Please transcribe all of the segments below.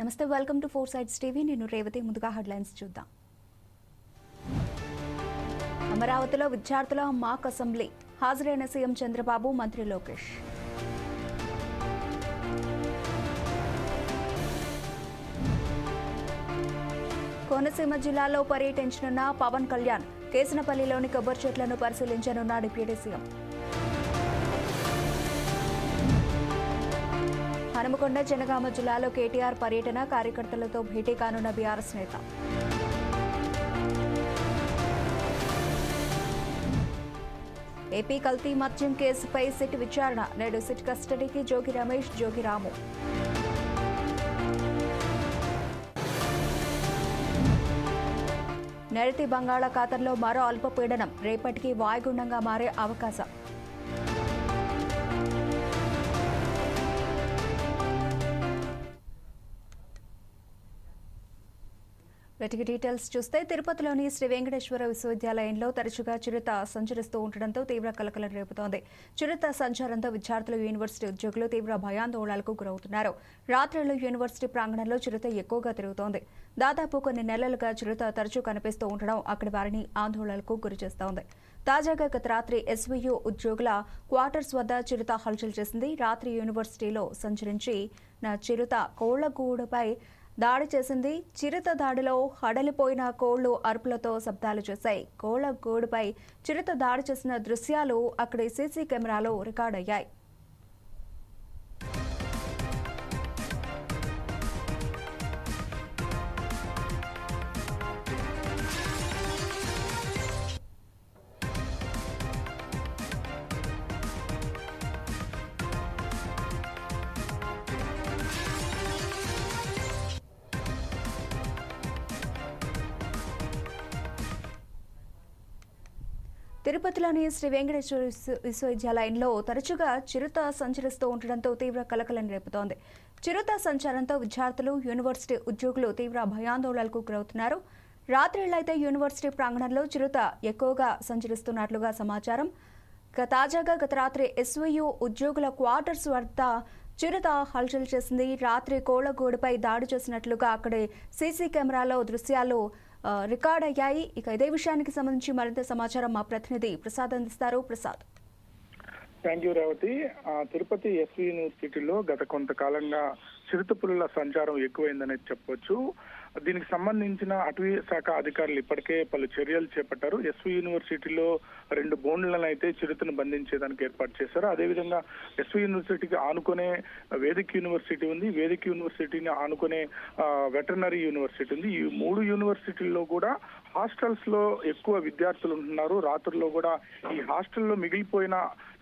నమస్తే welcome to four sides TV నేను రేవతి ముందుగా హెడ్లైన్స్ చూద్దాం. అమరావతిలో విద్యార్థుల మాక్ అసెంబ్లీ. హాజరైన సీఎం చంద్రబాబు మంత్రి లోకేష్. కోనసీమ జిల్లాలో పర్యటించనున్న పవన్ కళ్యాణ్ కేసనపల్లిలోని కొబ్బరి చెట్లను పరిశీలించనున్న డిప్యూటీ సీఎం. హనుమకొండ జనగామ జిల్లాలో కేటీఆర్ పర్యటన కార్యకర్తలతో భేటీ కానున్న బీఆర్ఎస్ నేత. ఏపీ కల్తీ మద్యం కేసుపై సిట్ విచారణ నేడు సిట్ కస్టడీకి జోగి రమేష్ జోగి రాము. నైరుతి బంగాళాఖాతంలో మరో అల్పపీడనం రేపటికి వాయుగుండంగా మారే అవకాశం. ఇప్పటికి డీటెయిల్స్ చూస్తే తిరుపతిలోని శ్రీ వెంకటేశ్వర విశ్వవిద్యాలయంలో తరచుగా చిరుత సంచరిస్తూ ఉండడంతో తీవ్ర కలకలం రేపుతోంది. చిరుత సంచారంతో విద్యార్థులు యూనివర్సిటీ ఉద్యోగులు తీవ్ర భయాందోళనలకు గురవుతున్నారు. రాత్రిలో యూనివర్సిటీ ప్రాంగణంలో చిరుత ఎక్కువగా తిరుగుతోంది. దాదాపు కొన్ని నెలలుగా చిరుత తరచూ కనిపిస్తూ ఉండడం అక్కడి వారిని ఆందోళనలకు గురిచేస్తోంది తాజాగా గత రాత్రి ఎస్వీయు ఉద్యోగుల క్వార్టర్స్ వద్ద చిరుత హల్చల్ చేసింది. రాత్రి యూనివర్సిటీలో సంచరించి నా చిరుత కోళ్ళగూడుపై దాడి చేసింది చిరుత దాడిలో హడలిపోయిన కోళ్ళు అరుపులతో శబ్దాలు చేశాయి. కోళ్ళ గూడుపై చిరుత దాడి చేసిన దృశ్యాలు అక్కడి సీసీ కెమెరాలో రికార్డయ్యాయి. తిరుపతిలోని శ్రీ వెంకటేశ్వర విశ్వవిద్యాలయంలో తరచుగా చిరుత సంచరిస్తూ ఉండడంతో తీవ్ర కలకలం రేపుతోంది. చిరుత సంచారంతో విద్యార్థులు యూనివర్సిటీ ఉద్యోగులు తీవ్ర భయాందోళనలకు గురవుతున్నారు. రాత్రిళ్ళైతే యూనివర్సిటీ ప్రాంగణంలో చిరుత ఎక్కువగా సంచరిస్తున్నట్లుగా సమాచారం. తాజాగా గత రాత్రి ఎస్వీయు ఉద్యోగుల క్వార్టర్స్ వద్ద చిరుత హల్చల్ చేసింది. రాత్రి కోళ్ళగూడుపై దాడి చేసినట్లుగా అక్కడి సీసీ కెమెరాలో దృశ్యాలు రికార్డ్ అయ్యాయి. ఇక ఇదే విషయానికి సంబంధించి మరింత సమాచారం మా ప్రతినిధి ప్రసాద్ అందిస్తారు. ప్రసాద్. థ్యాంక్ యూ రేవతి ఆ, తిరుపతి ఎస్వి యూనివర్సిటీలో గత కొంతకాలంగా చిరుతపులుల సంచారం ఎక్కువైందనే చెప్పొచ్చు. దీనికి సంబంధించిన అటవీ శాఖ అధికారులు ఇప్పటికే పలు చర్యలు చేపట్టారు. ఎస్వి యూనివర్సిటీలో రెండు బోన్లను అయితే చిరుతను బంధించేదానికి ఏర్పాటు చేశారు. అదేవిధంగా ఎస్వి యూనివర్సిటీకి ఆనుకునే వేదిక్ యూనివర్సిటీ ఉంది. వేదిక్ యూనివర్సిటీని ఆనుకునే వెటర్నరీ యూనివర్సిటీ ఉంది. ఈ మూడు యూనివర్సిటీల్లో కూడా హాస్టల్స్లో ఎక్కువ విద్యార్థులు ఉంటున్నారు. రాత్రుల్లో కూడా ఈ హాస్టల్లో మిగిలిపోయిన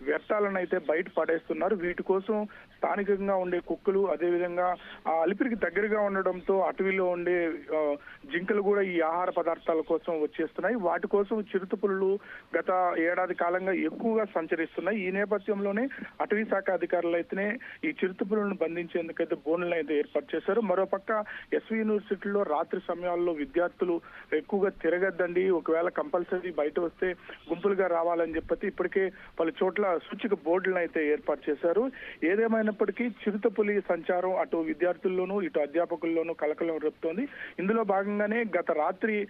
వ్యర్థాలను అయితే బయట పడేస్తున్నారు. వీటి కోసం స్థానికంగా ఉండే కుక్కలు అదేవిధంగా ఆ అలిపిరికి దగ్గరగా ఉండడంతో అటవీలో ఉండే జింకలు కూడా ఈ ఆహార పదార్థాల కోసం వచ్చేస్తున్నాయి. వాటి కోసం చిరుతపులులు గత ఏడాది కాలంగా ఎక్కువగా సంచరిస్తున్నాయి. ఈ నేపథ్యంలోనే అటవీ శాఖ అధికారులు అయితేనే ఈ చిరుతపులను బంధించేందుకైతే బోనులను అయితే ఏర్పాటు చేశారు. మరోపక్క ఎస్వి యూనివర్సిటీలో రాత్రి సమయాల్లో విద్యార్థులు ఎక్కువగా తిరగద్దండి. ఒకవేళ కంపల్సరీ బయట వస్తే గుంపులుగా రావాలని చెప్పి ఇప్పటికే పలు చోట్ల సూచిక బోర్డులను అయితే ఏర్పాటు చేశారు. ఏదేమైనా ఏదేమైనప్పటికీ చిరుతపులి సంచారం అటు విద్యార్థుల్లోనూ ఇటు అధ్యాపకుల్లోనూ కలకలం రేపుతోంది. ఇందులో భాగంగానే గత రాత్రి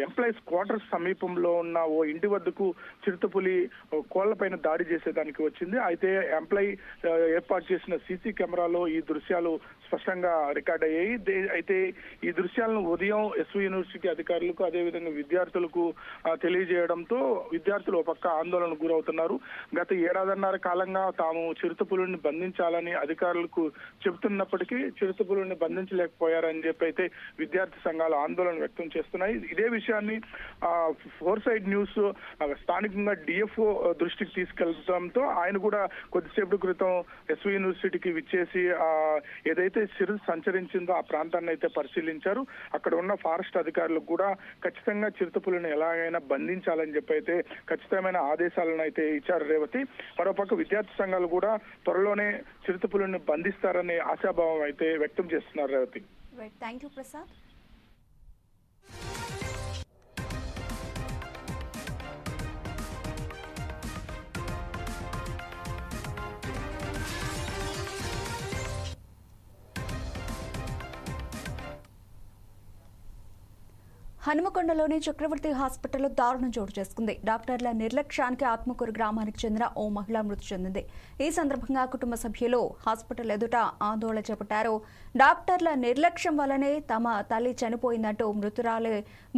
ఎంప్లాయీస్ క్వార్టర్స్ సమీపంలో ఉన్న ఓ ఇంటి వద్దకు చిరుతపులి కోళ్ళపైన దాడి చేసేదానికి వచ్చింది. అయితే ఎంప్లాయీ ఏర్పాటు చేసిన సీసీ కెమెరాలో ఈ దృశ్యాలు స్పష్టంగా రికార్డ్ అయ్యాయి. దే- అయితే ఈ దృశ్యాలను ఉదయం ఎస్వి యూనివర్సిటీ అధికారులకు అదేవిధంగా విద్యార్థులకు తెలియజేయడంతో విద్యార్థులు ఒక పక్క ఆందోళనకు గురవుతున్నారు. గత ఏడాదిన్నర కాలంగా తాము చిరుతపులుని బంధించాలని అధికారులకు చెబుతున్నప్పటికీ చిరుతపులుని బంధించలేకపోయారని చెప్పి అయితే విద్యార్థి సంఘాలు ఆందోళన వ్యక్తం చేస్తున్నాయి. ఇదే విషయాన్ని ఫోర్ సైడ్ న్యూస్ స్థానికంగా డిఎఫ్ఓ దృష్టికి తీసుకెళ్ళడంతో ఆయన కూడా కొద్దిసేపటి క్రితం ఎస్వి యూనివర్సిటీకి విచ్చేసి ఏదైతే సిరు సంచరించిందో ఆ ప్రాంతాన్ని అయితే పరిశీలించారు. అక్కడ ఉన్న ఫారెస్ట్ అధికారులకు కూడా ఖచ్చితంగా చిరుతపులను ఎలాగైనా బంధించాలని చెప్పి అయితే ఖచ్చితమైన ఆదేశాలను అయితే ఇచ్చారు రేవతి. మరోపక్క విద్యార్థి సంఘాలు కూడా త్వరలోనే చిరుతపులను బంధిస్తారనే ఆశాభావం అయితే వ్యక్తం చేస్తున్నారు రేవతి. థ్యాంక్ యూ ప్రసాద్ హనుమకొండలోని చక్రవర్తి హాస్పిటల్లో దారుణం చోటు చేసుకుంది. డాక్టర్ల నిర్లక్ష్యానికి ఆత్మకూరు గ్రామానికి చెందిన ఓ మహిళ మృతి చెందింది. ఈ సందర్భంగా కుటుంబ సభ్యులు హాస్పిటల్ ఎదుట ఆందోళన చేపట్టారు. డాక్టర్ల నిర్లక్ష్యం వల్లనే తమ తల్లి చనిపోయిందంటూ మృతురాలే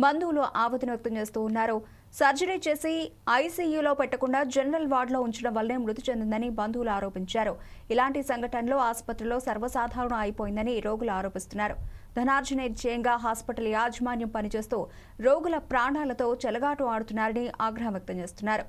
బంధువులు ఆవేదన వ్యక్తం చేస్తూ ఉన్నారు. సర్జరీ చేసి ఐసీయూలో పెట్టకుండా జనరల్ వార్డులో ఉంచడం వల్లే మృతి చెందిందని బంధువులు ఆరోపించారు. ఇలాంటి సంఘటనలు ఆసుపత్రిలో సర్వసాధారణం అయిపోయిందని రోగులు ఆరోపిస్తున్నారు. ధనార్జన ధ్యేయంగా హాస్పిటల్ యాజమాన్యం పనిచేస్తూ రోగుల ప్రాణాలతో చెలగాటు ఆడుతున్నారని ఆగ్రహం వ్యక్తం చేస్తున్నారు.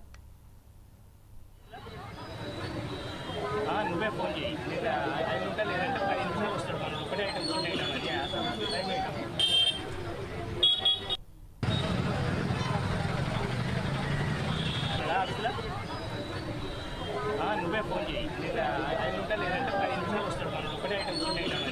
నువ్వే ఫోన్ చేయి నేను ఐదు నిమిషాలు లేదంటే పది నిమిషాలు వస్తాడు మనం ఒకటే ఐటమ్ చిన్న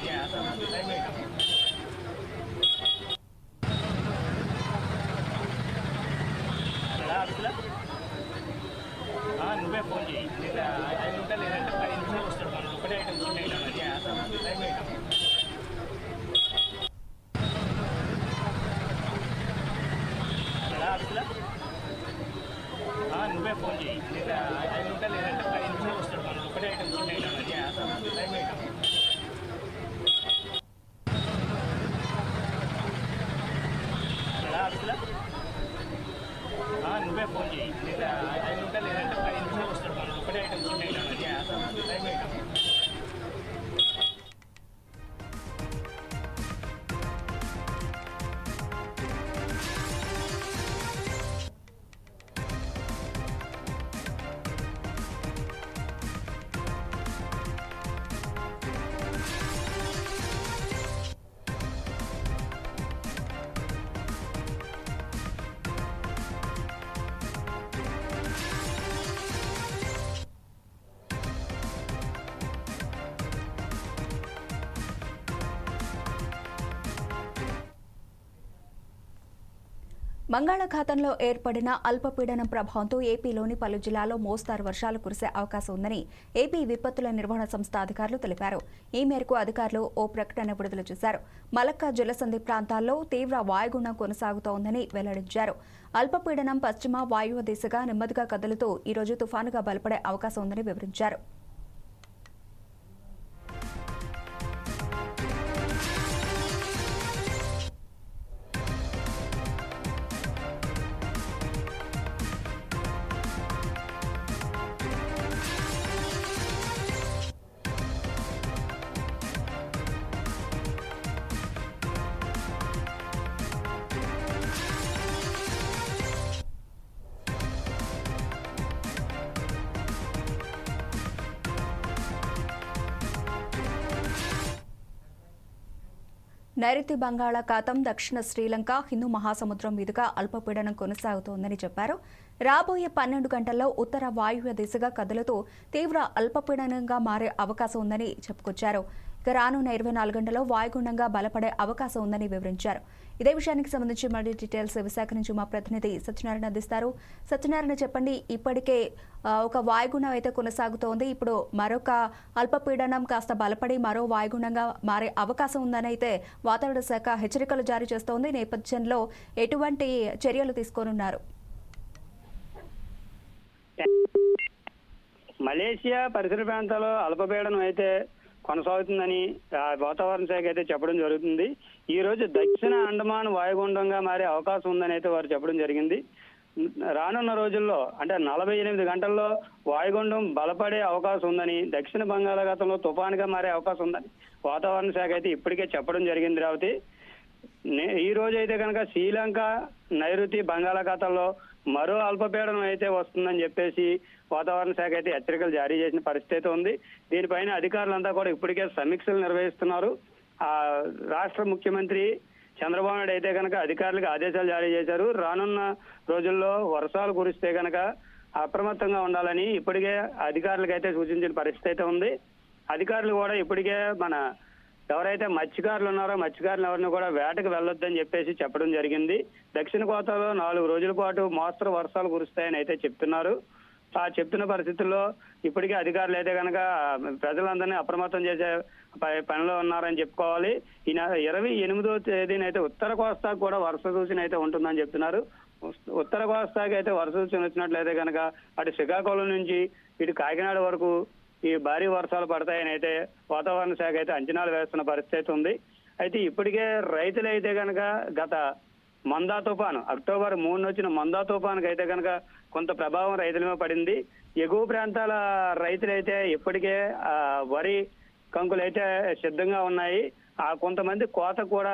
బంగాళాఖాతంలో ఏర్పడిన అల్పపీడనం ప్రభావంతో ఏపీలోని పలు జిల్లాల్లో మోస్తారు వర్షాలు కురిసే అవకాశం ఉందని ఏపీ విపత్తుల నిర్వహణ సంస్థ అధికారులు తెలిపారు. ఈ మేరకు అధికారులు ఓ ప్రకటన విడుదల చేశారు. మలక్కా జలసంధి ప్రాంతాల్లో తీవ్ర వాయుగుండం కొనసాగుతోందని వెల్లడించారు. అల్పపీడనం పశ్చిమ వాయువ దిశగా నెమ్మదిగా కదులుతూ ఈరోజు తుఫానుగా బలపడే అవకాశం ఉందని వివరించారు. నైరుతి బంగాళాఖాతం దక్షిణ శ్రీలంక హిందూ మహాసముద్రం మీదుగా అల్పపీడనం కొనసాగుతోందని చెప్పారు. రాబోయే పన్నెండు గంటల్లో ఉత్తర వాయువ్య దిశగా కదులుతూ తీవ్ర అల్పపీడనంగా మారే అవకాశం ఉందని చెప్పుకొచ్చారు. ఇక రానున్న ఇరవై నాలుగు గంటల్లో వాయుగుండంగా బలపడే అవకాశం ఉందని వివరించారు. ఇదే విషయానికి సంబంధించి మరిన్ని డీటెయిల్స్ విశాఖ నుంచి మా ప్రతినిధి సత్యనారాయణ అందిస్తారు. సత్యనారాయణ చెప్పండి ఇప్పటికే ఒక వాయుగుణం అయితే కొనసాగుతోంది. ఇప్పుడు మరొక అల్పపీడనం కాస్త బలపడి మరో వాయుగుణంగా మారే అవకాశం ఉందని అయితే వాతావరణ శాఖ హెచ్చరికలు జారీ చేస్తోంది. నేపథ్యంలో ఎటువంటి చర్యలు తీసుకోనున్నారు? మలేషియా పరిసర ప్రాంతాల్లో అల్పపీడనం అయితే కొనసాగుతుందని వాతావరణ శాఖ అయితే చెప్పడం జరుగుతుంది. ఈ రోజు దక్షిణ అండమాన్ వాయుగుండంగా మారే అవకాశం ఉందని అయితే వారు చెప్పడం జరిగింది. రానున్న రోజుల్లో అంటే నలభై ఎనిమిది గంటల్లో వాయుగుండం బలపడే అవకాశం ఉందని దక్షిణ బంగాళాఖాతంలో తుఫాన్గా మారే అవకాశం ఉందని వాతావరణ శాఖ అయితే ఇప్పటికే చెప్పడం జరిగింది రావతి. నే- ఈ రోజు అయితే కనుక శ్రీలంక నైరుతి బంగాళాఖాతంలో మరో అల్పపీడనం అయితే వస్తుందని చెప్పేసి వాతావరణ శాఖ అయితే హెచ్చరికలు జారీ చేసిన పరిస్థితి అయితే ఉంది. దీనిపైన అధికారులంతా కూడా ఇప్పటికే సమీక్షలు నిర్వహిస్తున్నారు. ఆ రాష్ట్ర ముఖ్యమంత్రి చంద్రబాబు నాయుడు అయితే కనుక అధికారులకు ఆదేశాలు జారీ చేశారు. రానున్న రోజుల్లో వర్షాలు కురిస్తే కనుక అప్రమత్తంగా ఉండాలని ఇప్పటికే అధికారులకు అయితే సూచించిన పరిస్థితి అయితే ఉంది. అధికారులు కూడా ఇప్పటికే మన ఎవరైతే మత్స్యకారులు ఉన్నారో మత్స్యకారులు ఎవరిని కూడా వేటకు వెళ్ళొద్దని చెప్పేసి చెప్పడం జరిగింది. దక్షిణ కోస్తాలో నాలుగు రోజుల పాటు మోస్తరు వర్షాలు కురుస్తాయని అయితే చెప్తున్నారు. ఆ చెప్తున్న పరిస్థితుల్లో ఇప్పటికే అధికారులు అయితే కనుక ప్రజలందరినీ అప్రమత్తం చేసే పనిలో ఉన్నారని చెప్పుకోవాలి. ఈ నెల ఇరవై ఎనిమిదో తేదీన అయితే ఉత్తర కోస్తాకు కూడా వర్ష సూచన అయితే ఉంటుందని చెప్తున్నారు. ఉత్తర కోస్తాకి అయితే వర్ష సూచన వచ్చినట్లయితే కనుక అటు శ్రీకాకుళం నుంచి ఇటు కాకినాడ వరకు ఈ భారీ వర్షాలు పడతాయని అయితే వాతావరణ శాఖ అయితే అంచనాలు వేస్తున్న పరిస్థితి ఉంది. అయితే ఇప్పటికే రైతులు అయితే కనుక గత మందా తుఫాను అక్టోబర్ మూడున వచ్చిన మందా తుఫానుకి అయితే కనుక కొంత ప్రభావం రైతుల మీద పడింది. ఎగువ ప్రాంతాల రైతులైతే ఇప్పటికే వరి కంకులు అయితే సిద్ధంగా ఉన్నాయి. ఆ కొంతమంది కోత కూడా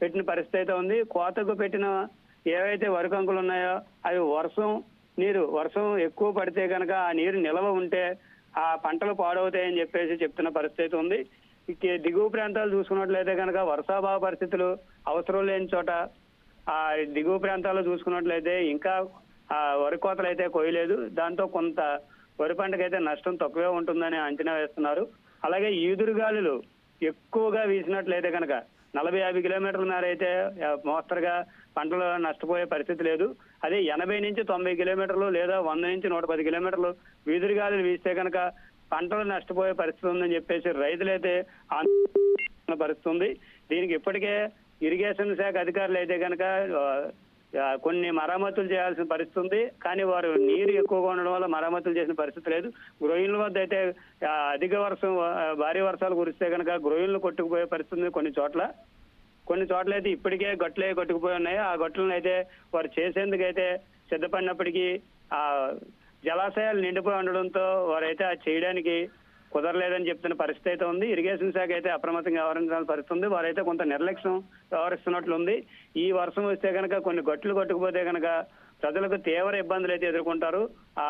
పెట్టిన పరిస్థితి అయితే ఉంది. కోతకు పెట్టిన ఏవైతే వరి కంకులు ఉన్నాయో అవి వర్షం నీరు వర్షం ఎక్కువ పడితే కనుక ఆ నీరు నిల్వ ఉంటే ఆ పంటలు పాడవుతాయని చెప్పేసి చెప్తున్న పరిస్థితి ఉంది. దిగువ ప్రాంతాలు చూసుకున్నట్లయితే కనుక వర్షాభావ పరిస్థితులు అవసరం లేని చోట ఆ దిగువ ప్రాంతాల్లో చూసుకున్నట్లయితే ఇంకా ఆ వరి కోతలు అయితే కోయలేదు దాంతో కొంత వరి పంటకైతే నష్టం తక్కువే ఉంటుందని అంచనా వేస్తున్నారు. అలాగే ఈదురుగాలులు ఎక్కువగా వీసినట్లయితే కనుక నలభై యాభై కిలోమీటర్ల మేర అయితే మోస్తరుగా పంటలు నష్టపోయే పరిస్థితి లేదు. అదే ఎనభై నుంచి తొంభై కిలోమీటర్లు లేదా వంద నుంచి నూట పది కిలోమీటర్లు వీదురుగాలులు వీస్తే కనుక పంటలు నష్టపోయే పరిస్థితి ఉందని చెప్పేసి రైతులైతే పరిస్థితి ఉంది. దీనికి ఇప్పటికే ఇరిగేషన్ శాఖ అధికారులు అయితే కనుక కొన్ని మరమ్మతులు చేయాల్సిన పరిస్థితి ఉంది. కానీ వారు నీరు ఎక్కువగా ఉండడం వల్ల మరమ్మతులు చేసిన పరిస్థితి లేదు. గ్రోయిన్ల వద్ద అయితే అధిక వర్షం భారీ వర్షాలు కురిస్తే కనుక గ్రోయిన్లు కొట్టుకుపోయే పరిస్థితి ఉంది కొన్ని చోట్ల. కొన్ని చోట్ల అయితే ఇప్పటికే గట్లే కొట్టుకుపోయి ఉన్నాయి. ఆ గట్లను అయితే వారు చేసేందుకు అయితే సిద్ధపడినప్పటికీ ఆ జలాశయాలు నిండిపోయి ఉండడంతో వారైతే అది చేయడానికి కుదరలేదని చెప్తున్న పరిస్థితి అయితే ఉంది. ఇరిగేషన్ శాఖ అయితే అప్రమత్తంగా వ్యవహరించాల్సిన పరిస్థితి ఉంది. వారైతే కొంత నిర్లక్ష్యం వ్యవహరిస్తున్నట్లుంది. ఈ వర్షం వస్తే కనుక కొన్ని గట్లు కొట్టుకుపోతే కనుక ప్రజలకు తీవ్ర ఇబ్బందులు అయితే ఎదుర్కొంటారు. ఆ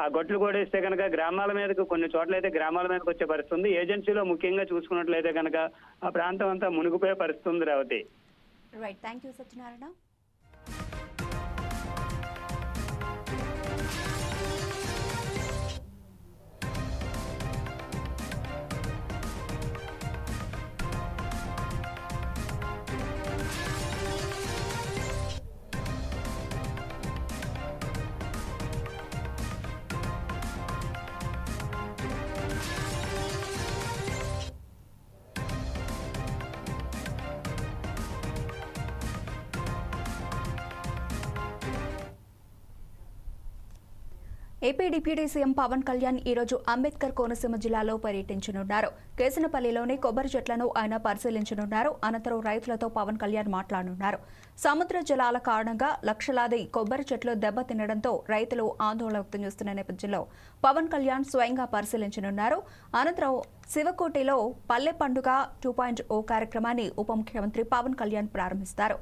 ఆ గట్లు కొడేస్తే కనుక గ్రామాల మీదకు కొన్ని చోట్ల అయితే గ్రామాల మీదకి వచ్చే పరిస్థితి ఉంది. ఏజెన్సీలో ముఖ్యంగా చూసుకున్నట్లయితే కనుక ఆ ప్రాంతం అంతా మునిగిపోయే పరిస్థితి ఉంది Revathi. Right thank you Satyanarayana AP deputy CM Pawan Kalyan ఈ రోజు అంబేద్కర్ కోనసీమ జిల్లాలో పర్యటించనున్నారు. కేసనపల్లిలోని కొబ్బరి చెట్లను ఆయన పరిశీలించనున్నారు. అనంతరం రైతులతో పవన్ కళ్యాణ్ మాట్లాడనున్నారు సముద్ర జలాల కారణంగా లక్షలాది కొబ్బరి చెట్లు దెబ్బతినడంతో రైతులు ఆందోళన వ్యక్తం చేస్తున్న నేపథ్యంలో పవన్ కళ్యాణ్ స్వయంగా పరిశీలించనున్నారు. అనంతరం శివకోటిలో పల్లె పండుగ టూ పాయింట్ ఓ కార్యక్రమాన్ని ఉప ముఖ్యమంత్రి పవన్ కళ్యాణ్ ప్రారంభిస్తారు.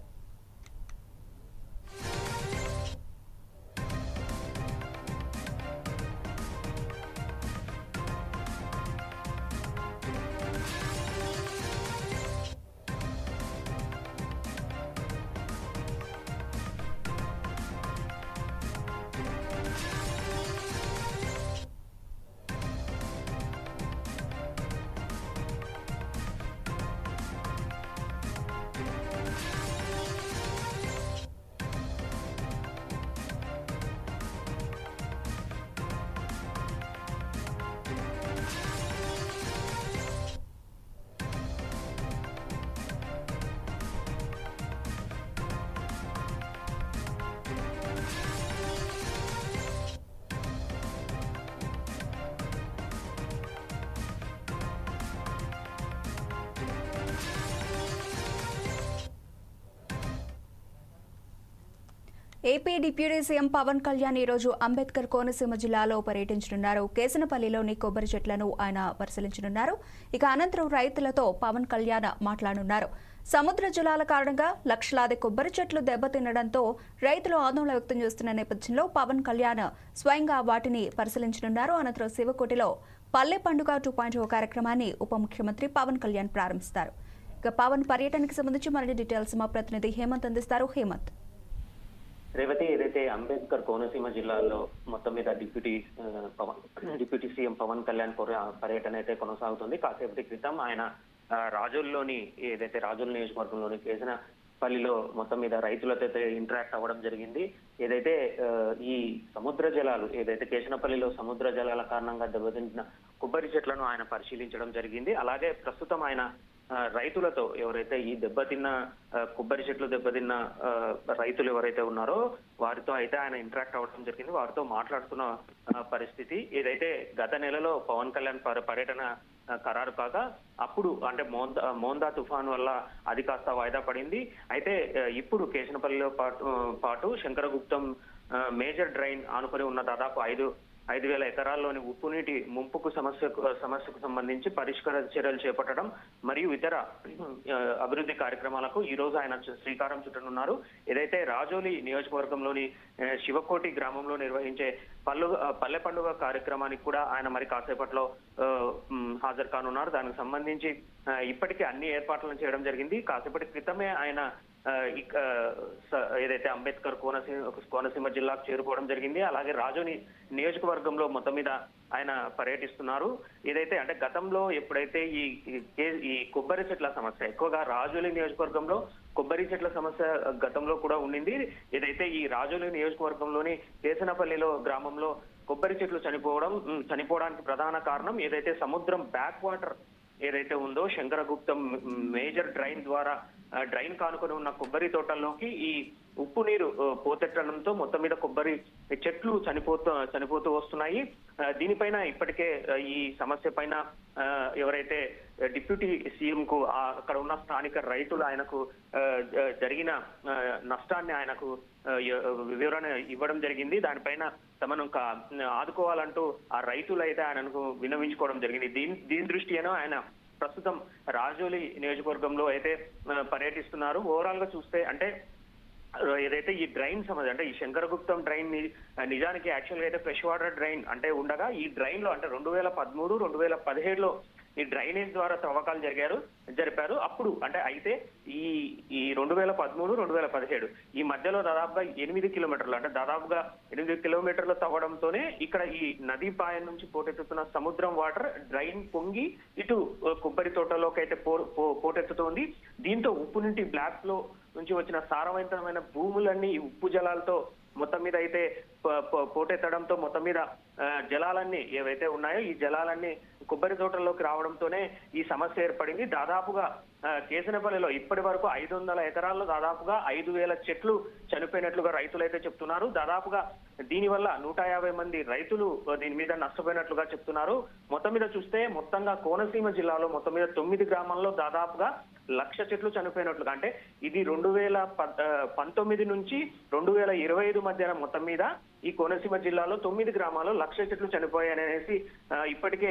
AP deputy CM Pawan Kalyan ఈ రోజు అంబేద్కర్ కోనసీమ జిల్లాలో పర్యటించనున్నారు. కేసనపల్లిలోని కొబ్బరి చెట్లను ఆయన పరిశీలించనున్నారు. ఇక అనంతరం రైతులతో పవన్ కళ్యాణ్ మాట్లాడనున్నారు. సముద్ర జలాల కారణంగా లక్షలాది కొబ్బరి చెట్లు దెబ్బతినడంతో రైతులు ఆందోళన వ్యక్తం చేస్తున్న నేపథ్యంలో పవన్ కళ్యాణ్ స్వయంగా వాటిని పరిశీలించనున్నారు. అనంతరం శివకోటిలో పల్లె పండుగ టూ పాయింట్ ఓ కార్యక్రమాన్ని ఉప ముఖ్యమంత్రి పవన్ కళ్యాణ్ ప్రారంభిస్తారు. ఇక పవన్ పర్యటనకు సంబంధించి మరిన్ని డీటెయిల్స్ మా ప్రతినిధి హేమంత్ అందిస్తారు. హేమంత్. రేవతి ఏదైతే అంబేద్కర్ కోనసీమ జిల్లాలో మొత్తం మీద deputy Pawan deputy CM Pawan Kalyan పర్యటన అయితే కొనసాగుతుంది. కాసేపటి క్రితం ఆయన రాజుల్లోని ఏదైతే రాజుల నియోజకవర్గంలోని కేసనపల్లిలో మొత్తం మీద రైతులతో అయితే ఇంటరాక్ట్ అవ్వడం జరిగింది. ఏదైతే ఈ సముద్ర జలాలు ఏదైతే కేశనపల్లిలో సముద్ర జలాల కారణంగా దెబ్బతించిన కొబ్బరి చెట్లను ఆయన పరిశీలించడం జరిగింది. అలాగే ప్రస్తుతం ఆయన రైతులతో ఎవరైతే ఈ దెబ్బతిన్న కొబ్బరి చెట్లు దెబ్బతిన్న రైతులు ఎవరైతే ఉన్నారో వారితో అయితే ఆయన ఇంటరాక్ట్ అవ్వడం జరిగింది. వారితో మాట్లాడుతున్న పరిస్థితి ఏదైతే గత నెలలో పవన్ కళ్యాణ్ పర్- పర్యటన ఖరారు కాక అప్పుడు అంటే మోందా మోందా తుఫాన్ వల్ల అది కాస్త వాయిదా పడింది. అయితే ఇప్పుడు కేశనపల్లిలో పాటు పాటు శంకరగుప్తం మేజర్ డ్రైన్ ఆనుకొని ఉన్న దాదాపు ఐదు ఐదు వేల ఎకరాల్లోని ఉప్పు నీటి ముంపుకు సమస్యకు సమస్యకు సంబంధించి పరిష్కార చర్యలు చేపట్టడం మరియు ఇతర అభివృద్ధి కార్యక్రమాలకు ఈ రోజు ఆయన శ్రీకారం చుట్టనున్నారు. ఏదైతే రాజోలి నియోజకవర్గంలోని శివకోటి గ్రామంలో నిర్వహించే పల్లు పల్లె పండుగ కార్యక్రమానికి కూడా ఆయన మరి కాసేపట్లో హాజరు కానున్నారు. దానికి సంబంధించి ఇప్పటికే అన్ని ఏర్పాట్లను చేయడం జరిగింది. కాసేపటి క్రితమే ఆయన స- ఏదైతే అంబేద్కర్ కోనసీమ కోనసీమ జిల్లాకు చేరుకోవడం జరిగింది. అలాగే రాజోని నియోజకవర్గంలో మొత్తం మీద ఆయన పర్యటిస్తున్నారు. ఏదైతే అంటే గతంలో ఎప్పుడైతే ఈ ఈ కొబ్బరి చెట్ల సమస్య ఎక్కువగా రాజోలి నియోజకవర్గంలో కొబ్బరి చెట్ల సమస్య గతంలో కూడా ఉండింది. ఏదైతే ఈ రాజోలి నియోజకవర్గంలోని కేసనపల్లిలో గ్రామంలో కొబ్బరి చెట్లు చనిపోవడం చనిపోవడానికి ప్రధాన కారణం ఏదైతే సముద్రం బ్యాక్ వాటర్ ఏదైతే ఉందో శంకరగుప్తం మేజర్ డ్రైన్ ద్వారా డ్రైన్ కానుకొని ఉన్న కొబ్బరి తోటల్లోకి ఈ ఉప్పు నీరు పోతెట్టడంతో మొత్తం మీద కొబ్బరి చెట్లు చనిపోతూ చనిపోతూ వస్తున్నాయి. దీనిపైన ఇప్పటికే ఈ సమస్య పైన ఎవరైతే డిప్యూటీ సీఎం కు అక్కడ ఉన్న స్థానిక రైతులు ఆయనకు జరిగిన ఆ, నష్టాన్ని ఆయనకు వివరణ ఇవ్వడం జరిగింది. దానిపైన తమను ఆదుకోవాలంటూ ఆ రైతులు అయితే ఆయనకు విన్నవించుకోవడం జరిగింది. దీని దీని దృష్ట్యానో ఆయన ప్రస్తుతం రాజోలి నియోజకవర్గంలో అయితే పర్యటిస్తున్నారు. ఓవరాల్గా చూస్తే అంటే ఏదైతే ఈ డ్రైన్ సమస్య అంటే ఈ శంకరగుప్తం డ్రైన్ నిజానికి యాక్చువల్గా అయితే ఫ్రెష్ వాటర్ డ్రైన్ అంటే ఉండగా ఈ డ్రైన్లో అంటే రెండు వేల పదమూడు రెండు వేల పదిహేడులో ఈ డ్రైనేజ్ ద్వారా తవ్వకాలు జరిగారు జరిపారు. అప్పుడు అంటే అయితే ఈ ఈ రెండు వేల పదమూడు రెండు వేల పదిహేడు ఈ మధ్యలో దాదాపుగా ఎనిమిది కిలోమీటర్లు అంటే దాదాపుగా ఎనిమిది కిలోమీటర్లు తవ్వడంతోనే ఇక్కడ ఈ నదీ పాయం నుంచి పోటెత్తుతున్న సముద్రం వాటర్ డ్రైన్ పొంగి ఇటు కొబ్బరి తోటలోకి అయితే పో పో- పోటెత్తుతోంది. దీంతో ఉప్పు నుండి బ్లాక్లో నుంచి వచ్చిన సారవంతమైన భూములన్నీ ఈ ఉప్పు జలాలతో మొత్తం మీద అయితే పోటెత్తడంతో మొత్తం మీద జలాలన్నీ ఏవైతే ఉన్నాయో ఈ జలాలన్నీ కొబ్బరి తోటల్లోకి రావడంతోనే ఈ సమస్య ఏర్పడింది. దాదాపుగా ఆ, కేసనపల్లిలో ఇప్పటి వరకు ఐదు వందల ఎకరాల్లో దాదాపుగా ఐదు వేల చెట్లు చనిపోయినట్లుగా రైతులు అయితే చెప్తున్నారు. దాదాపుగా దీనివల్ల నూట యాభై మంది రైతులు దీని మీద నష్టపోయినట్లుగా చెప్తున్నారు. మొత్తం మీద చూస్తే మొత్తంగా కోనసీమ జిల్లాలో మొత్తం మీద తొమ్మిది గ్రామాల్లో దాదాపుగా లక్ష చెట్లు చనిపోయినట్లుగా. అంటే ఇది రెండు వేల పంతొమ్మిది నుంచి రెండు వేల ఇరవై ఐదు మధ్యన మొత్తం మీద ఈ కోనసీమ జిల్లాలో తొమ్మిది గ్రామాల్లో లక్ష చెట్లు చనిపోయాయి అనేసి ఇప్పటికే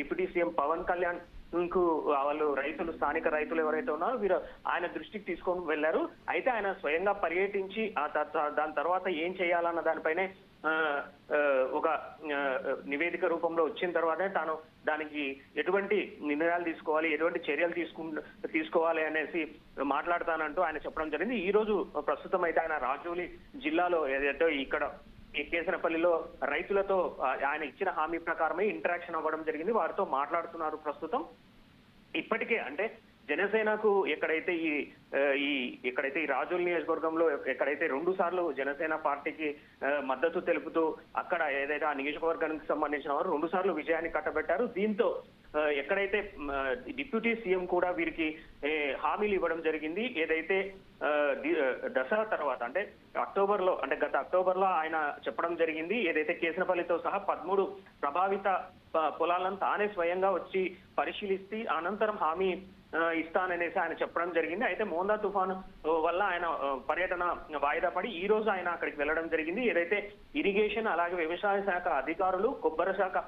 డిప్యూటీ సీఎం పవన్ కళ్యాణ్కు వాళ్ళు రైతులు స్థానిక రైతులు ఎవరైతే ఉన్నారో వీరు ఆయన దృష్టికి తీసుకొని వెళ్ళారు. అయితే ఆయన స్వయంగా పర్యటించి ఆ దాని తర్వాత ఏం చేయాలన్న దానిపైనే ఒక నివేదిక రూపంలో వచ్చిన తర్వాతే తాను దానికి ఎటువంటి నిర్ణయాలు తీసుకోవాలి ఎటువంటి చర్యలు తీసుకు తీసుకోవాలి అనేసి మాట్లాడతానంటూ ఆయన చెప్పడం జరిగింది. ఈ రోజు ప్రస్తుతం అయితే ఆయన రాజోలి జిల్లాలో ఏదైతే ఇక్కడ ఈ కేసనపల్లిలో రైతులతో ఆయన ఇచ్చిన హామీ ప్రకారమే ఇంటరాక్షన్ అవ్వడం జరిగింది. వారితో మాట్లాడుతున్నారు ప్రస్తుతం. ఇప్పటికే అంటే జనసేనకు ఎక్కడైతే ఈ ఈ ఎక్కడైతే ఈ రాజుల నియోజకవర్గంలో ఎక్కడైతే రెండు సార్లు జనసేన పార్టీకి మద్దతు తెలుపుతూ అక్కడ ఏదైతే ఆ నియోజకవర్గానికి సంబంధించిన వారు రెండు సార్లు విజయాన్ని కట్టబెట్టారు. దీంతో ఎక్కడైతే డిప్యూటీ సీఎం కూడా వీరికి హామీలు ఇవ్వడం జరిగింది. ఏదైతే దసరా తర్వాత అంటే అక్టోబర్లో అంటే గత అక్టోబర్లో ఆయన చెప్పడం జరిగింది. ఏదైతే కేసరపల్లితో సహా పదమూడు ప్రభావిత ప- పొలాలను తానే స్వయంగా వచ్చి పరిశీలిస్తే అనంతరం హామీ ఇస్తాననేసి ఆయన చెప్పడం జరిగింది. అయితే మోందా తుఫాను వల్ల ఆయన పర్యటన వాయిదా పడి ఈ రోజు ఆయన అక్కడికి వెళ్ళడం జరిగింది. ఏదైతే ఇరిగేషన్ అలాగే వ్యవసాయ శాఖ అధికారులు కొబ్బరి శాఖ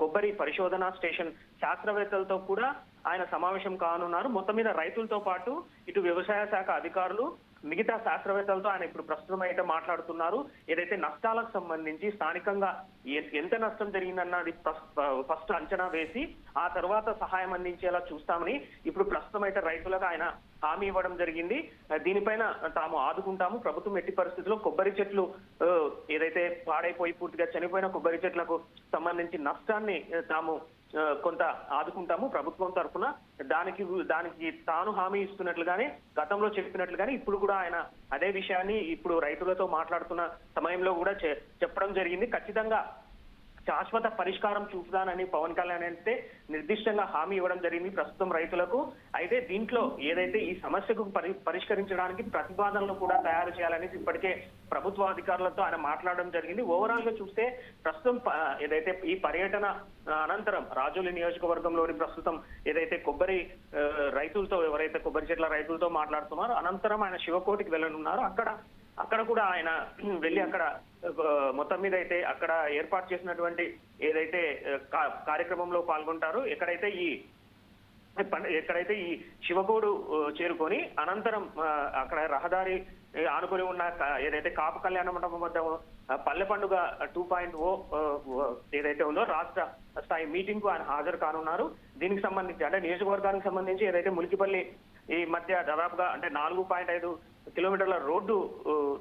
కొబ్బరి పరిశోధన స్టేషన్ శాస్త్రవేత్తలతో కూడా ఆయన సమావేశం కానున్నారు. మొత్తం మీద రైతులతో పాటు ఇటు వ్యవసాయ శాఖ అధికారులు మిగతా శాస్త్రవేత్తలతో ఆయన ఇప్పుడు ప్రస్తుతం అయితే మాట్లాడుతున్నారు. ఏదైతే నష్టాలకు సంబంధించి స్థానికంగా ఎంత నష్టం జరిగిందన్నది ఫస్ట్ అంచనా వేసి ఆ తర్వాత సహాయం అందించేలా చూస్తామని ఇప్పుడు ప్రస్తుతం అయితే రైతులకు ఆయన హామీ ఇవ్వడం జరిగింది. దీనిపైన తాము ఆదుకుంటాము. ప్రభుత్వం ఎట్టి పరిస్థితుల్లో కొబ్బరి చెట్లు ఏదైతే పాడైపోయి పూర్తిగా చనిపోయిన కొబ్బరి చెట్లకు సంబంధించి నష్టాన్ని తాము కొంత ఆదుకుంటాము ప్రభుత్వం తరఫున. దానికి దానికి తాను హామీ ఇస్తున్నట్లుగానే గతంలో చెప్పినట్లుగానే ఇప్పుడు కూడా ఆయన అదే విషయాన్ని ఇప్పుడు రైతులతో మాట్లాడుతున్న సమయంలో కూడా చెప్పడం జరిగింది. ఖచ్చితంగా శాశ్వత పరిష్కారం చూపుదానని పవన్ కళ్యాణ్ అంటే నిర్దిష్టంగా హామీ ఇవ్వడం జరిగింది ప్రస్తుతం రైతులకు. అయితే దీంట్లో ఏదైతే ఈ సమస్యకు పరి పరిష్కరించడానికి ప్రతిపాదనలు కూడా తయారు చేయాలని ఇప్పటికే ప్రభుత్వ అధికారులతో ఆయన మాట్లాడడం జరిగింది. ఓవరాల్గా చూస్తే ప్రస్తుతం ఏదైతే ఈ పర్యటన అనంతరం రాజోలి నియోజకవర్గంలోని ప్రస్తుతం ఏదైతే కొబ్బరి రైతులతో ఎవరైతే కొబ్బరి చెట్ల రైతులతో మాట్లాడుతున్నారో అనంతరం ఆయన శివకోటికి వెళ్ళనున్నారు. అక్కడ అక్కడ కూడా ఆయన వెళ్ళి అక్కడ మొత్తం మీద అయితే అక్కడ ఏర్పాటు చేసినటువంటి ఏదైతే కా- కార్యక్రమంలో పాల్గొంటారో ఎక్కడైతే ఈ ఎక్కడైతే ఈ శివగోడు చేరుకొని అనంతరం అక్కడ రహదారి ఆనుకొని ఉన్న ఏదైతే కాపు కళ్యాణ మండపం వద్ద పల్లె పండుగ టూ పాయింట్ ఓ ఏదైతే ఉందో రాష్ట్ర స్థాయి మీటింగ్కు ఆయన హాజరు కానున్నారు. దీనికి సంబంధించి అంటే నియోజకవర్గానికి సంబంధించి ఏదైతే ములికిపల్లి ఈ మధ్య దాదాపుగా అంటే నాలుగు పాయింట్ ఐదు కిలోమీటర్ల రోడ్డు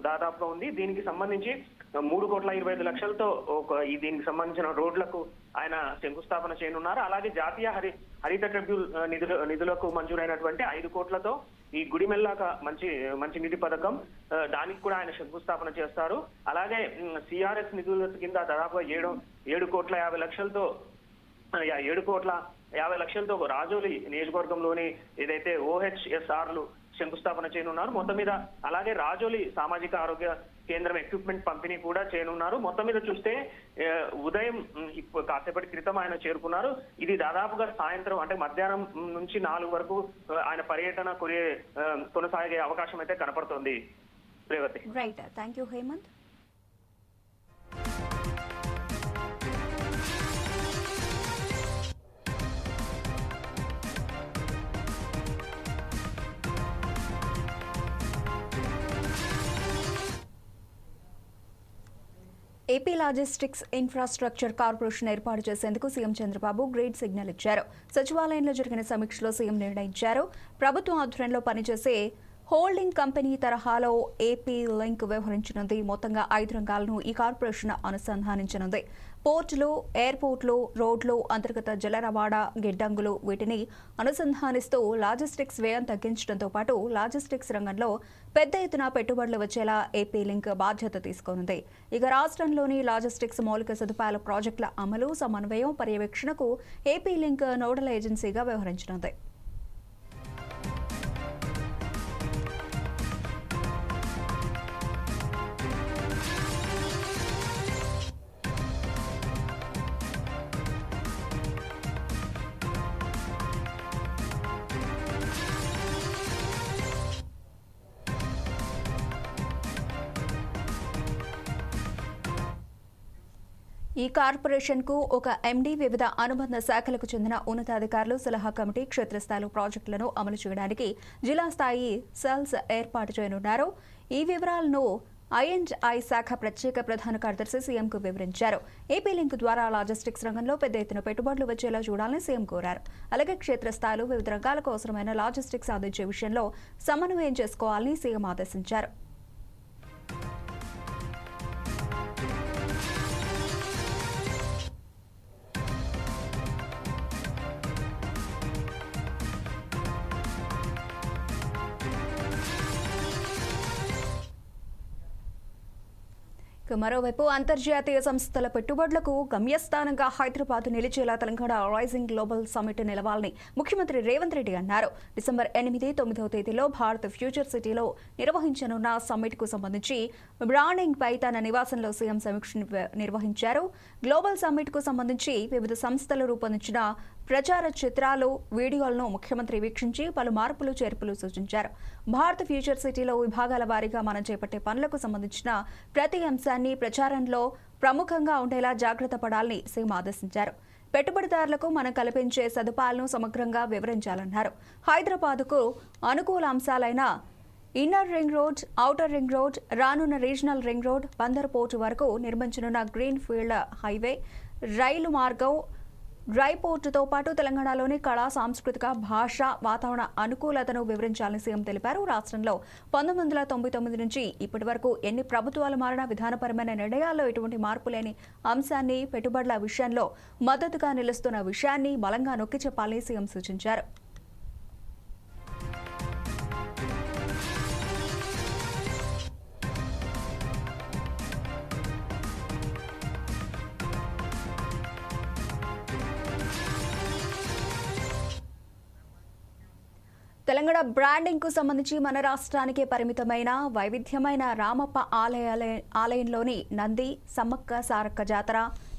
దాదాపుగా ఉంది. దీనికి సంబంధించి మూడు కోట్ల ఇరవై ఐదు లక్షలతో ఒక ఈ దీనికి సంబంధించిన రోడ్లకు ఆయన శంకుస్థాపన చేయనున్నారు. అలాగే జాతీయ హరి హరిత ట్రిబ్యూల్ నిధులు నిధుల నిధులకు మంజూరైనటువంటి ఐదు కోట్లతో ఈ గుడిమెల్లాక మంచి మంచి నిధి పథకం దానికి కూడా ఆయన శంకుస్థాపన చేస్తారు. అలాగే సిఆర్ఎస్ నిధుల కింద దాదాపుగా ఏడు ఏడు కోట్ల యాభై లక్షలతో యా- ఏడు కోట్ల యాభై లక్షలతో రాజోలి నియోజకవర్గంలోని ఏదైతే ఓహెచ్ఎస్ఆర్లు శంకుస్థాపన చేయనున్నారు. మొత్తం మీద అలాగే రాజోలి సామాజిక ఆరోగ్య కేంద్రం ఎక్విప్మెంట్ పంపిణీ కూడా చేయనున్నారు. మొత్తం మీద చూస్తే ఉదయం కాసేపటి క్రితం ఆయన చేరుకున్నారు. ఇది దాదాపుగా సాయంత్రం అంటే మధ్యాహ్నం నుంచి నాలుగు వరకు ఆయన పర్యటన కొనే కొనసాగే అవకాశం అయితే కనపడుతోంది. Revathi. Right thank you Hemanth AP logistics infrastructure corporation ఏర్పాటు చేసేందుకు సీఎం చంద్రబాబు గ్రేట్ సిగ్నల్ ఇచ్చారు. సచివాలయంలో జరిగిన సమీక్షలో సీఎం నిర్ణయించారు. ప్రభుత్వం ఆధ్వర్యంలో పనిచేసే హోల్డింగ్ కంపెనీ తరహాలో ఏపీ లింక్ వ్యవహరించనుంది. మొత్తంగా ఐదు రంగాలను ఈ కార్పొరేషన్ అనుసంధానించనుంది. పోర్టులు ఎయిర్పోర్ట్లు రోడ్లు అంతర్గత జల రవాణా గిడ్డంగులు వీటిని అనుసంధానిస్తూ లాజిస్టిక్స్ వ్యయం తగ్గించడంతో పాటు లాజిస్టిక్స్ రంగంలో పెద్ద ఎత్తున పెట్టుబడులు వచ్చేలా ఏపీ లింక్ బాధ్యత తీసుకోనుంది. ఇక రాష్ట్రంలోని లాజిస్టిక్స్ మౌలిక సదుపాయాల ప్రాజెక్టుల అమలు సమన్వయం పర్యవేక్షణకు ఏపీ లింక్ నోడల్ ఏజెన్సీగా వ్యవహరించనుంది. ఈ కార్పొరేషన్కు ఒక ఎండీ వివిధ అనుబంధ శాఖలకు చెందిన ఉన్నతాధికారులు సలహా కమిటీ క్షేత్రస్థాయిలో ప్రాజెక్టులను అమలు చేయడానికి జిల్లా స్థాయి సెల్స్ ఏర్పాటు చేయనున్నారు. ఈ వివరాలను ఐఎండ్ఐ శాఖ ప్రత్యేక ప్రధాన కార్యదర్శి సీఎంకు వివరించారు. ఏపీ లింక్ ద్వారా లాజిస్టిక్స్ రంగంలో పెద్ద ఎత్తున పెట్టుబడులు వచ్చేలా చూడాలని సీఎం కోరారు. అలాగే క్షేత్రస్థాయిలో వివిధ రంగాలకు అవసరమైన లాజిస్టిక్స్ అందించే విషయంలో సమన్వయం చేసుకోవాలని సీఎం ఆదేశించారు. ఇక మరోవైపు అంతర్జాతీయ సంస్థల పెట్టుబడులకు గమ్యస్థానంగా హైదరాబాద్ నిలిచేలా తెలంగాణ రైజింగ్ గ్లోబల్ సమ్మిట్ నిలవాలని ముఖ్యమంత్రి రేవంత్ రెడ్డి అన్నారు. డిసెంబర్ ఎనిమిది తొమ్మిదవ తేదీలో భారత్ ఫ్యూచర్ సిటీలో నిర్వహించనున్న సమ్మిట్కు సంబంధించి బ్రాండింగ్ పై తన నివాసంలో సీఎం సమీక్ష నిర్వహించారు. గ్లోబల్ సమ్మిట్కు సంబంధించి వివిధ సంస్థలు రూపొందించిన ప్రచార చిత్రాలు వీడియోలను ముఖ్యమంత్రి వీక్షించి పలు మార్పులు చేర్పులు సూచించారు. భారత్ ఫ్యూచర్ సిటీలో విభాగాల వారీగా మనం చేపట్టే పనులకు సంబంధించిన ప్రతి అంశాన్ని ప్రచారంలో ప్రముఖంగా ఉండేలా జాగ్రత్త పడాలని సీఎం ఆదేశించారు. పెట్టుబడిదారులకు మనం కల్పించే సదుపాయాలను సమగ్రంగా వివరించాలన్నారు. హైదరాబాద్కు అనుకూల అంశాలైన inner ring road outer ring road రానున్న regional ring road Bandar port వరకు నిర్మించనున్న గ్రీన్ ఫీల్డ్ హైవే రైలు మార్గం డ్రై పోర్టుతో పాటు తెలంగాణలోని కళా సాంస్కృతిక భాష వాతావరణ అనుకూలతను వివరించాలని సీఎం తెలిపారు. రాష్ట్రంలో పంతొమ్మిది వందల తొంభై తొమ్మిది నుంచి ఇప్పటి వరకు ఎన్ని ప్రభుత్వాలు మారినా విధానపరమైన నిర్ణయాల్లో ఎటువంటి మార్పు లేని అంశాన్ని పెట్టుబడుల విషయంలో మద్దతుగా నిలుస్తున్న విషయాన్ని బలంగా నొక్కి చెప్పాలని సీఎం సూచించారు. తెలంగాణ బ్రాండింగ్కు సంబంధించి మన రాష్ట్రానికే పరిమితమైన వైవిధ్యమైన రామప్ప ఆలయాల ఆలయంలోని నంది సమ్మక్క సారక్క జాతర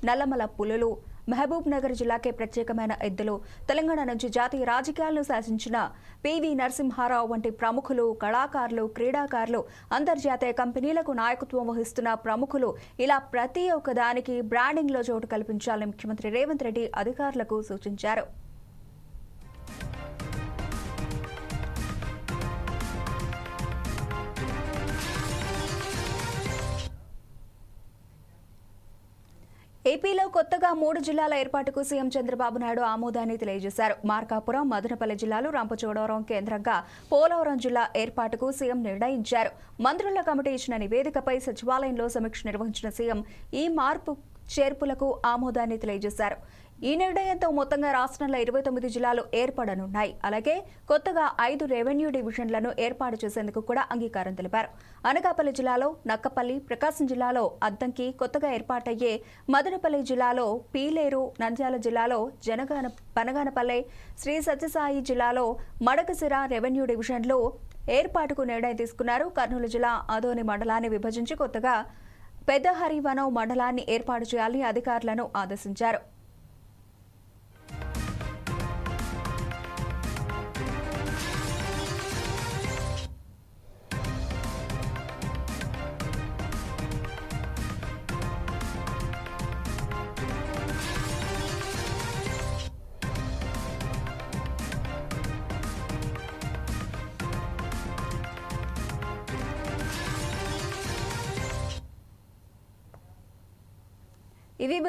నల్లమల పులులు మహబూబ్ నగర్ జిల్లాకే ప్రత్యేకమైన ఎద్దులు తెలంగాణ నుంచి జాతీయ రాజకీయాలను శాసించిన పివి నరసింహారావు వంటి ప్రముఖులు కళాకారులు క్రీడాకారులు అంతర్జాతీయ కంపెనీలకు నాయకత్వం వహిస్తున్న ప్రముఖులు ఇలా ప్రతి ఒక్కదానికి బ్రాండింగ్లో చోటు కల్పించాలని ముఖ్యమంత్రి రేవంత్ రెడ్డి అధికారులకు సూచించారు. ఏపీలో కొత్తగా మూడు జిల్లాల ఏర్పాటుకు సీఎం చంద్రబాబు నాయుడు ఆమోదాన్ని తెలియజేశారు. మార్కాపురం మదనపల్లి జిల్లాలు రంపచోడవరం కేంద్రంగా పోలవరం జిల్లా ఏర్పాటుకు సీఎం నిర్ణయించారు. మంత్రుల కమిటీ ఇచ్చిన నివేదికపై సచివాలయంలో సమీక్ష నిర్వహించిన సీఎం ఈ మార్పు చేర్పులకు ఆమోదాన్ని తెలియజేశారు. ఈ నిర్ణయంతో మొత్తంగా రాష్ట్రంలో ఇరవై తొమ్మిది జిల్లాలు ఏర్పడనున్నాయి. అలాగే కొత్తగా ఐదు రెవెన్యూ డివిజన్లను ఏర్పాటు చేసేందుకు కూడా అంగీకారం తెలిపారు. అనకాపల్లి జిల్లాలో నక్కపల్లి ప్రకాశం జిల్లాలో అద్దంకి కొత్తగా ఏర్పాటయ్యే మదనపల్లి జిల్లాలో పీలేరు నంద్యాల జిల్లాలో జనగాన పనగానపల్లె శ్రీ సత్యసాయి జిల్లాలో మడకసిర రెవెన్యూ డివిజన్లు ఏర్పాటుకు నిర్ణయం తీసుకున్నారు. కర్నూలు జిల్లా ఆదోని మండలాన్ని విభజించి కొత్తగా పెద్ద హరివనం మండలాన్ని ఏర్పాటు చేయాలని అధికారులను ఆదేశించారు.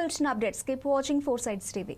ఇవి updates. Keep watching four sides TV